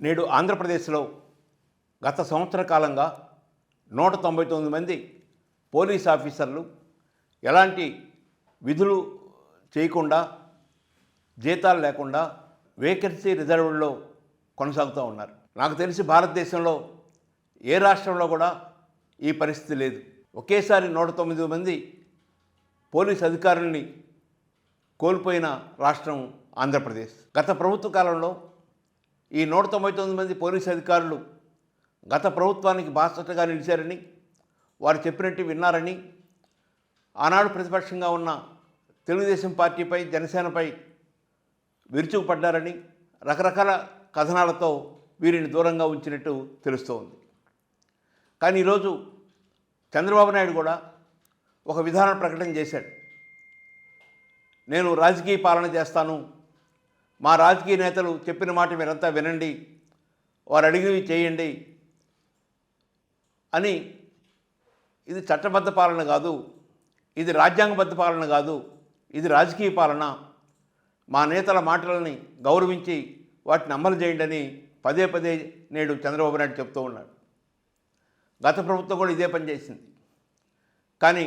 నేడు ఆంధ్రప్రదేశ్లో గత సంవత్సర కాలంగా నూట తొంభై తొమ్మిది మంది పోలీస్ ఆఫీసర్లు ఎలాంటి విధులు చేయకుండా జీతాలు లేకుండా వేకెన్సీ రిజర్వ్లో కొనసాగుతూ ఉన్నారు. నాకు తెలిసి భారతదేశంలో ఏ రాష్ట్రంలో కూడా ఈ పరిస్థితి లేదు. ఒకేసారి నూట తొమ్మిది మంది పోలీస్ అధికారుల్ని కోల్పోయిన రాష్ట్రం ఆంధ్రప్రదేశ్. గత ప్రభుత్వ కాలంలో ఈ నూట తొంభై తొమ్మిది మంది పోలీస్ అధికారులు గత ప్రభుత్వానికి బాసటగా నిలిచారని వారు చెప్పినట్టు విన్నారని ఆనాడు ప్రతిపక్షంగా ఉన్న తెలుగుదేశం పార్టీపై జనసేనపై విరుచుకుపడ్డారని రకరకాల కథనాలతో వీరిని దూరంగా ఉంచినట్టు తెలుస్తోంది. కానీ ఈరోజు చంద్రబాబు నాయుడు కూడా ఒక విధాన ప్రకటన చేశాడు. నేను రాజకీయ పాలన చేస్తాను మా రాజకీయ నేతలు చెప్పిన మాట మీరంతా వినండి వారు అడిగినవి చేయండి అని ఇది చట్టబద్ధ పాలన కాదు ఇది రాజ్యాంగబద్ధ పాలన కాదు ఇది రాజకీయ పాలన. మా నేతల మాటలని గౌరవించి వాటిని అమలు చేయండి అని పదే పదే నేడు చంద్రబాబు నాయుడు చెప్తూ ఉన్నాడు. గత ప్రభుత్వం కూడా ఇదే పని చేసింది. కానీ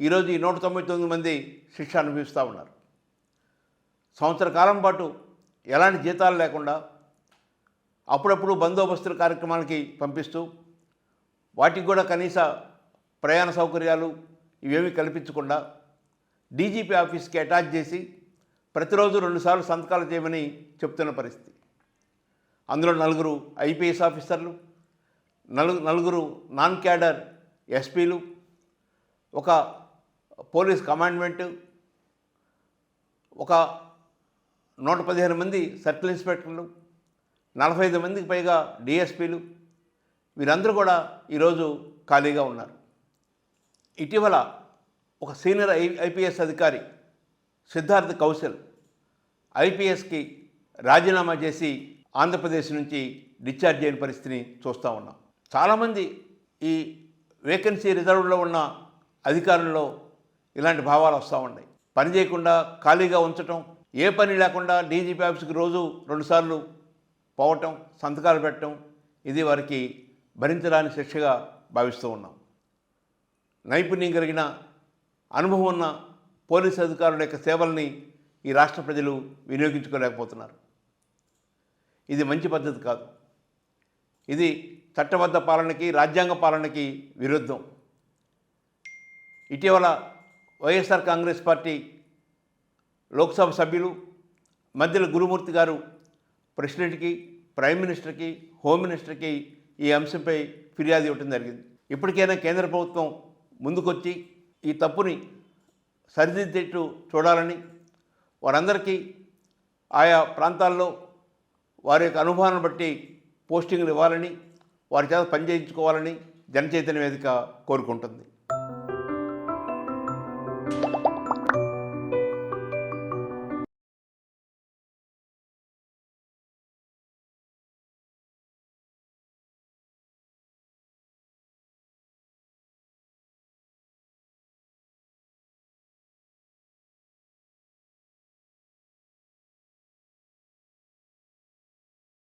ఈరోజు ఈ నూట తొంభై తొమ్మిది మంది శిక్ష అనుభవిస్తూ ఉన్నారు. సంవత్సర కాలం పాటు ఎలాంటి జీతాలు లేకుండా అప్పుడప్పుడు బందోబస్తుల కార్యక్రమాలకి పంపిస్తూ వాటికి కూడా కనీస ప్రయాణ సౌకర్యాలు ఇవేమీ కల్పించకుండా డీజీపీ ఆఫీస్కి అటాచ్ చేసి ప్రతిరోజు రెండుసార్లు సంతకాలు చేయమని చెప్తున్న పరిస్థితి. అందులో నలుగురు ఐపీఎస్ ఆఫీసర్లు నలుగు నలుగురు నాన్ క్యాడర్ ఎస్పీలు ఒక పోలీస్ కమాండ్మెంట్ ఒక నూట పదిహేను మంది సర్కిల్ ఇన్స్పెక్టర్లు నలభై ఐదు మందికి పైగా డిఎస్పీలు వీరందరూ కూడా ఈరోజు ఖాళీగా ఉన్నారు. ఇటీవల ఒక సీనియర్ ఐ ఐపీఎస్ అధికారి సిద్ధార్థ్ కౌశల్ ఐపీఎస్కి రాజీనామా చేసి ఆంధ్రప్రదేశ్ నుంచి డిశ్చార్జ్ అయిన పరిస్థితిని చూస్తూ ఉన్నాం. చాలామంది ఈ వేకెన్సీ రిజర్వ్లో ఉన్న అధికారుల్లో ఇలాంటి భావాలు వస్తూ ఉన్నాయి. పని చేయకుండా ఖాళీగా ఉంచటం ఏ పని లేకుండా డీజీపీ ఆఫీస్కి రోజు రెండుసార్లు పోవటం సంతకాలు పెట్టడం ఇది వారికి భరించడానికి శిక్షగా భావిస్తూ ఉన్నాం. నైపుణ్యం కలిగిన అనుభవం ఉన్న పోలీసు అధికారుల యొక్క సేవల్ని ఈ రాష్ట్ర ప్రజలు వినియోగించుకోలేకపోతున్నారు. ఇది మంచి పద్ధతి కాదు. ఇది చట్టబద్ధ పాలనకి రాజ్యాంగ పాలనకి విరుద్ధం. ఇటీవల వైఎస్ఆర్ కాంగ్రెస్ పార్టీ లోక్సభ సభ్యులు మధ్యలో గురుమూర్తి గారు ప్రెసిడెంట్కి ప్రైమ్ మినిస్టర్కి హోమ్ మినిస్టర్కి ఈ అంశంపై ఫిర్యాదు ఇవ్వటం జరిగింది. ఇప్పటికైనా కేంద్ర ప్రభుత్వం ముందుకొచ్చి ఈ తప్పుని సరిదిద్దేట్టు చూడాలని వారందరికీ ఆయా ప్రాంతాల్లో వారి యొక్క అనుభవాన్ని బట్టి పోస్టింగ్లు ఇవ్వాలని వారి చేత పనిచేయించుకోవాలని జనచైతన్య వేదిక కోరుకుంటుంది.